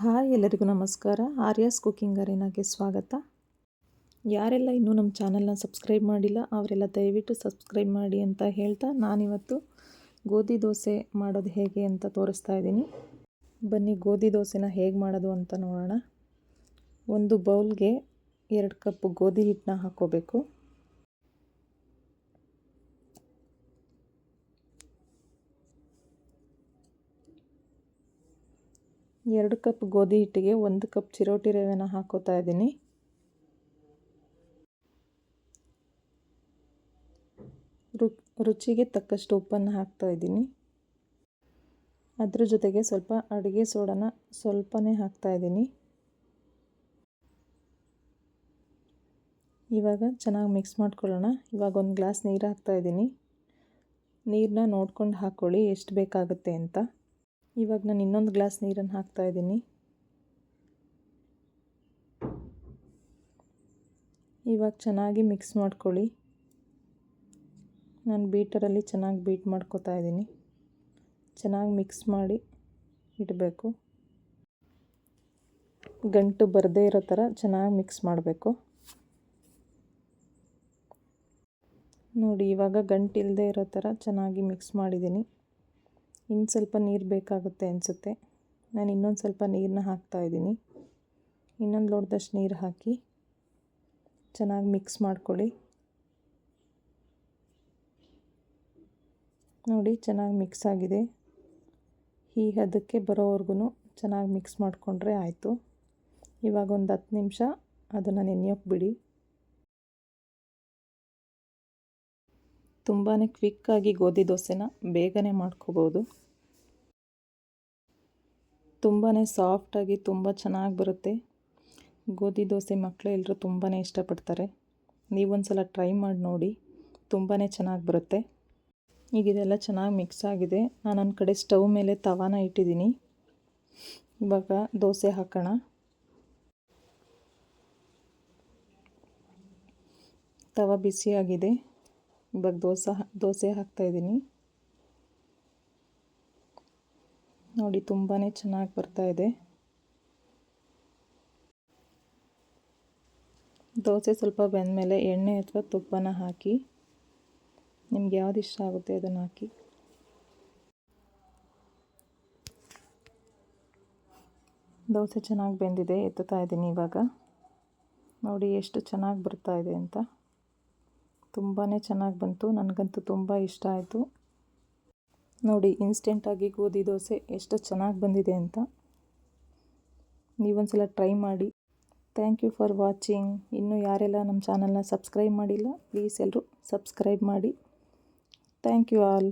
Hi ಎಲ್ಲರಿಗೂ ನಮಸ್ಕಾರ. Aryas cooking ಅರೇನಾಗೆ ಸ್ವಾಗತ. ಯಾರೆಲ್ಲ ಇನ್ನೂ ನಮ್ಮ ಚಾನಲ್ನ ಸಬ್ಸ್ಕ್ರೈಬ್ ಮಾಡಿಲ್ಲ, ಅವರೆಲ್ಲ ದಯವಿಟ್ಟು ಸಬ್ಸ್ಕ್ರೈಬ್ ಮಾಡಿ ಅಂತ ಹೇಳ್ತಾ ನಾನಿವತ್ತು ಗೋಧಿ ದೋಸೆ ಮಾಡೋದು ಹೇಗೆ ಅಂತ ತೋರಿಸ್ತಾ ಇದ್ದೀನಿ. ಬನ್ನಿ ಗೋಧಿ ದೋಸೆನ ಹೇಗೆ ಮಾಡೋದು ಅಂತ ನೋಡೋಣ. ಒಂದು ಬೌಲ್ಗೆ ಎರಡು ಕಪ್ ಗೋಧಿ ಹಿಟ್ಟನ್ನ ಹಾಕ್ಕೋಬೇಕು. ಎರಡು ಕಪ್ ಗೋಧಿ ಹಿಟ್ಟಿಗೆ ಒಂದು ಕಪ್ ಚಿರೋಟಿ ರವೆನ ಹಾಕೋತಾ ಇದ್ದೀನಿ. ರು, ರುಚಿಗೆ ತಕ್ಕಷ್ಟು ಉಪ್ಪನ್ನು ಹಾಕ್ತಾ ಇದ್ದೀನಿ. ಅದ್ರ ಜೊತೆಗೆ ಸ್ವಲ್ಪ ಅಡುಗೆ ಸೋಡನ ಸ್ವಲ್ಪನೇ ಹಾಕ್ತಾ ಇದ್ದೀನಿ. ಇವಾಗ ಚೆನ್ನಾಗಿ ಮಿಕ್ಸ್ ಮಾಡ್ಕೊಳ್ಳೋಣ. ಇವಾಗ ಒಂದು ಗ್ಲಾಸ್ ನೀರು ಹಾಕ್ತಾ ಇದ್ದೀನಿ. ನೀರನ್ನ ನೋಡ್ಕೊಂಡು ಹಾಕ್ಕೊಳ್ಳಿ, ಎಷ್ಟು ಬೇಕಾಗುತ್ತೆ ಅಂತ. ಇವಾಗ ನಾನು ಇನ್ನೊಂದು ಗ್ಲಾಸ್ ನೀರನ್ನು ಹಾಕ್ತಾ ಇದ್ದೀನಿ. ಇವಾಗ ಚೆನ್ನಾಗಿ ಮಿಕ್ಸ್ ಮಾಡ್ಕೊಳ್ಳಿ. ನಾನು ಬೀಟರಲ್ಲಿ ಚೆನ್ನಾಗಿ ಬೀಟ್ ಮಾಡ್ಕೋತಾ ಇದ್ದೀನಿ. ಚೆನ್ನಾಗಿ ಮಿಕ್ಸ್ ಮಾಡಿ ಇಡಬೇಕು. ಗಂಟು ಬರದೇ ಇರೋ ಥರ ಚೆನ್ನಾಗಿ ಮಿಕ್ಸ್ ಮಾಡಬೇಕು. ನೋಡಿ ಇವಾಗ ಗಂಟಿಲ್ಲದೆ ಇರೋ ಥರ ಚೆನ್ನಾಗಿ ಮಿಕ್ಸ್ ಮಾಡಿದ್ದೀನಿ. ಇನ್ನು ಸ್ವಲ್ಪ ನೀರು ಬೇಕಾಗುತ್ತೆ ಅನಿಸುತ್ತೆ. ನಾನು ಇನ್ನೊಂದು ಸ್ವಲ್ಪ ನೀರನ್ನ ಹಾಕ್ತಾಯಿದ್ದೀನಿ ಇನ್ನೊಂದು ಲೋಟದಷ್ಟು ನೀರು ಹಾಕಿ ಚೆನ್ನಾಗಿ ಮಿಕ್ಸ್ ಮಾಡ್ಕೊಳ್ಳಿ. ನೋಡಿ, ಚೆನ್ನಾಗಿ ಮಿಕ್ಸ್ ಆಗಿದೆ. ಈ ಹದಕ್ಕೆ ಬರೋವರೆಗೂ ಚೆನ್ನಾಗಿ ಮಿಕ್ಸ್ ಮಾಡಿಕೊಂಡ್ರೆ ಆಯಿತು. ಇವಾಗ ಒಂದು ಹತ್ತು ನಿಮಿಷ ಅದನ್ನು ನೆನೆಯೋಕೆ ಬಿಡಿ. ತುಂಬಾ ಕ್ವಿಕ್ಕಾಗಿ ಗೋಧಿ ದೋಸೆನ ಬೇಗನೆ ಮಾಡ್ಕೋಬೋದು. ತುಂಬಾ ಸಾಫ್ಟಾಗಿ ತುಂಬ ಚೆನ್ನಾಗಿ ಬರುತ್ತೆ. ಗೋಧಿ ದೋಸೆ ಮಕ್ಕಳು ಎಲ್ಲರೂ ತುಂಬಾ ಇಷ್ಟಪಡ್ತಾರೆ. ನೀವೊಂದು ಸಲ ಟ್ರೈ ಮಾಡಿ ನೋಡಿ ತುಂಬಾ ಚೆನ್ನಾಗಿ ಬರುತ್ತೆ. ಈಗ ಇದೆಲ್ಲ ಚೆನ್ನಾಗಿ ಮಿಕ್ಸ್ ಆಗಿದೆ. ನಾನು ನನ್ನ ಕಡೆ ಸ್ಟವ್ ಮೇಲೆ ತವಾನ ಇಟ್ಟಿದ್ದೀನಿ. ಇವಾಗ ದೋಸೆ ಹಾಕೋಣ. ತವ ಬಿಸಿಯಾಗಿದೆ. ಇವಾಗ ದೋಸೆ ದೋಸೆ ಹಾಕ್ತಾಯಿದ್ದೀನಿ ನೋಡಿ ತುಂಬಾ ಚೆನ್ನಾಗಿ ಬರ್ತಾ ಇದೆ. ದೋಸೆ ಸ್ವಲ್ಪ ಬೆಂದಮೇಲೆ ಎಣ್ಣೆ ಅಥವಾ ತುಪ್ಪನ ಹಾಕಿ, ನಿಮ್ಗೆ ಯಾವ್ದು ಇಷ್ಟ ಆಗುತ್ತೆ ಅದನ್ನು ಹಾಕಿ. ದೋಸೆ ಚೆನ್ನಾಗಿ ಬೆಂದಿದೆ, ಎತ್ತುತ್ತಾ ಇದ್ದೀನಿ ಇವಾಗ. ನೋಡಿ, ಎಷ್ಟು ಚೆನ್ನಾಗಿ ಬರ್ತಾ ಇದೆ ಅಂತ. ತುಂಬಾ ಚೆನ್ನಾಗಿ ಬಂತು. ನನಗಂತೂ ತುಂಬ ಇಷ್ಟ ಆಯಿತು. ನೋಡಿ, ಇನ್ಸ್ಟೆಂಟಾಗಿ ಗೋಧಿ ದೋಸೆ ಎಷ್ಟು ಚೆನ್ನಾಗಿ ಬಂದಿದೆ ಅಂತ. ನೀವೊಂದ್ಸಲ ಟ್ರೈ ಮಾಡಿ. Thank you for watching. ಇನ್ನೂ ಯಾರೆಲ್ಲ ನಮ್ಮ ಚಾನಲ್ನ ಸಬ್ಸ್ಕ್ರೈಬ್ ಮಾಡಿಲ್ಲ, ಪ್ಲೀಸ್ ಎಲ್ಲರೂ ಸಬ್ಸ್ಕ್ರೈಬ್ ಮಾಡಿ. Thank you all.